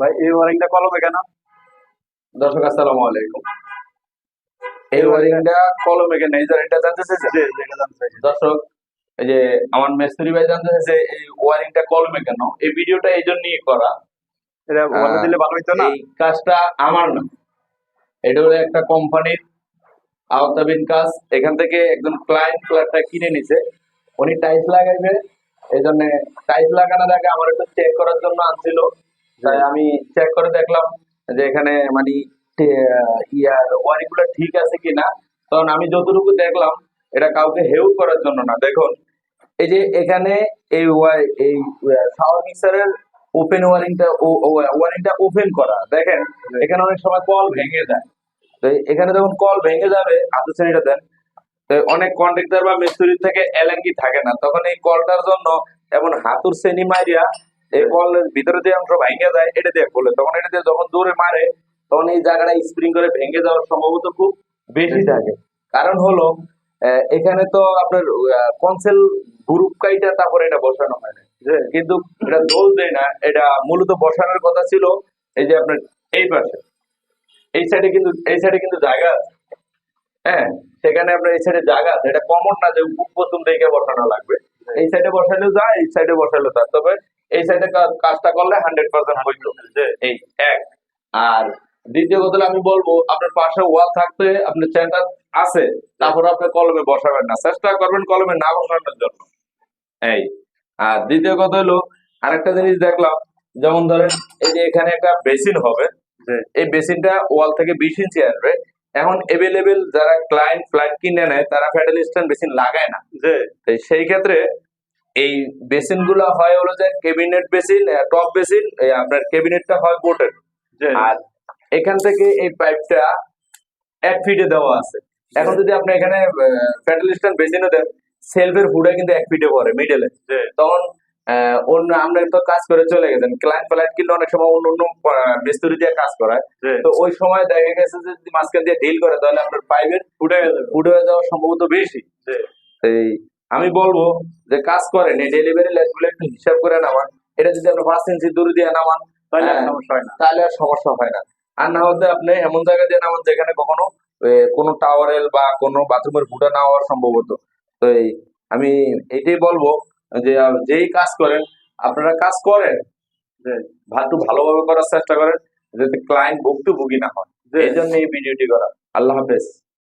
ভাই এই ওয়ারিংটা কলমে কেন দর্শক আসসালামু আলাইকুম। এই ওয়ারিংটা কলমে কেন এই এটা জানতে চাইছি। দর্শক এই যে আমার মেস্তুরি ভাই জানতে চাইছে এই ওয়ারিংটা কলমে কেন? এই ভিডিওটা এই জন্যই করা। এটা বলে দিলে ভালো হইতো না? এই কাজটা আমার না। এটা হলো একটা কোম্পানির আওতাবিন কাজ। এখান থেকে একজন ক্লায়েন্ট ফ্ল্যাটটা কিনে নিছে। উনি টাইলস লাগাইবে। এই জন্য টাইলস লাগানোর আগে আমার একটু চেক করার জন্য আনছিল। তাই আমি চেক করে দেখলাম যে এখানে মানে ইয়ার ওয়ারিংগুলো ঠিক আছে কিনা। তখন আমি যতটুকু দেখলাম, এটা কাউকে হেউ করার জন্য না। দেখুন, এই যে এখানে এই ওয়া- এই শাওয়ার মিক্সারের ওপেন ওয়ারিংটা ওয়ারিংটা ওপেন করা। দেখেন, এখানে অনেক সময় কল ভেঙে যায়। তো এখানে যখন কল ভেঙে যাবে আধু শ্রেণীটা দেন। তো অনেক কন্ট্রাক্টর বা মিস্ত্রির থেকে এলাঙ্গি থাকে না। তখন এই কলটার জন্য এমন হাতুর শ্রেণি মারিয়া এই কলের ভিতরে যে অংশ ভেঙে যায় এটা দিয়ে খোলে তখন এটা দিয়ে যখন দৌড়ে মারে তখন এই জায়গাটা স্প্রিং করে ভেঙে যাওয়ার সম্ভবত খুব বেশি থাকে। কারণ হলো এখানে তো আপনার কনসেল গ্রুপ কাইটা তারপরে এটা বসানো হয় না। জি, কিন্তু এটা দোল দেয় না এটা মূলত বসানোর কথা ছিল এই যে আপনার এই পাশে। এই সাইডে কিন্তু এই সাইডে কিন্তু জায়গা আছে। হ্যাঁ সেখানে আপনার এই সাইডে জায়গা আছে। এটা কমন না যে প্রথম দেখে বসানো লাগবে। এই সাইডে বসালেও যায় এই সাইডে বসালেও যায়। তবে এই সাইডে কাজটা করলে হান্ড্রেড পার্সেন্ট হইতো এই এক। আর দ্বিতীয় কথা আমি বলব আপনার পাশে ওয়াল থাকতে আপনার চেনটা আছে তারপর আপনি কলমে বসাবেন না। চেষ্টা করবেন কলমে না বসানোর জন্য। এই আর দ্বিতীয় কথা হলো আরেকটা জিনিস দেখলাম যেমন ধরেন এই যে এখানে একটা বেসিন হবে এই বেসিনটা ওয়াল থেকে বিশ ইঞ্চি আসবে। এখন এভেলেবেল যারা ক্লায়েন্ট ফ্ল্যাট কিনে নেয় তারা ফ্যাডেল স্ট্যান্ড বেসিন লাগায় না। সেই ক্ষেত্রে এই বেসিনগুলো হয় হলো যে কেবিনেট বেসিন টপ বেসিন আপনার কেবিনেটটা হয় বোটের। আর এখান থেকে এই পাইপটা এক ফিটে দেওয়া আছে। এখন যদি আপনি এখানে ফ্যাডেল স্ট্যান্ড বেসিনে দেন সেলফের হুডে কিন্তু এক ফিটে পড়ে মিডলে তখন অন্য আমরা তো কাজ করে চলে গেছেন। ক্লায়েন্ট ফ্লাইট কিন্তু অনেক সময় অন্য অন্য মিস্ত্রি দিয়ে কাজ করায়। তো ওই সময় দেখা গেছে যে যদি মাঝখান দিয়ে ডিল করে তাহলে আপনার পাইপের উঠে গেছে। ফুড হয়ে যাওয়া সম্ভবত বেশি। এই আমি বলব যে কাজ করেন এই ডেলিভারি লেটগুলো একটু হিসাব করে নামান। এটা যদি আপনি পাঁচ ইঞ্চি দূরে দিয়ে নামান তাহলে হ্যাঁ। সমস্যা হয় না। তাহলে আর সমস্যা হয় না। আর না হতে আপনি এমন জায়গায় দিয়ে নামান যেখানে কখনো কোনো টাওয়ারেল বা কোনো বাথরুমের ফুটা না হওয়ার সম্ভবত। তো এই আমি এটাই বলব যে যেই কাজ করেন আপনারা কাজ করেন একটু ভালোভাবে করার চেষ্টা করেন যাতে ক্লায়েন্ট ভুক্তভোগী না হয়। এই জন্য এই ভিডিওটি করা। আল্লাহ হাফেজ।